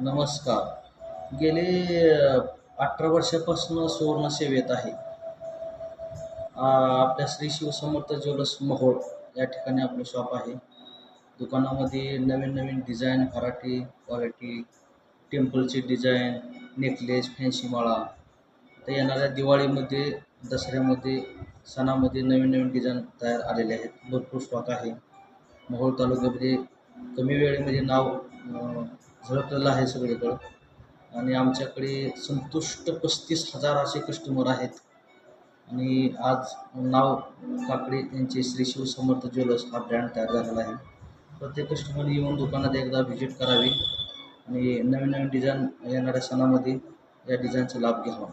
नमस्कार. गेले अठरा वर्षापासून सुवर्ण सेवेत आहे. आपल्या श्री शिवसमर्थ ज्वेलर्स मोहोळ या ठिकाणी आपलं शॉप आहे. दुकानामध्ये नवीन नवीन डिझाईन व्हरायटी क्वालिटी टेम्पलची डिझाईन नेकलेस फॅन्सी माळा. तर येणाऱ्या दिवाळीमध्ये दसऱ्यामध्ये सणामध्ये नवीन नवीन डिझाईन तयार आलेले आहेत. भरपूर स्टॉक आहे. मोहोळ तालुक्यामध्ये कमी वेळेमध्ये नाव झळकलेलं आहे सगळीकडं. आणि आमच्याकडे संतुष्ट पस्तीस हजार असे कस्टमर आहेत. आणि आज नाव काकडे यांचे श्री शिवसमर्थ ज्वेलर्स हा ब्रँड तयार झालेला आहे. प्रत्येक कस्टमरने येऊन दुकानात एकदा व्हिजिट करावी. आणि नवीन नवीन डिझाईन येणाऱ्या सणामध्ये या डिझाईनचा लाभ घ्यावा.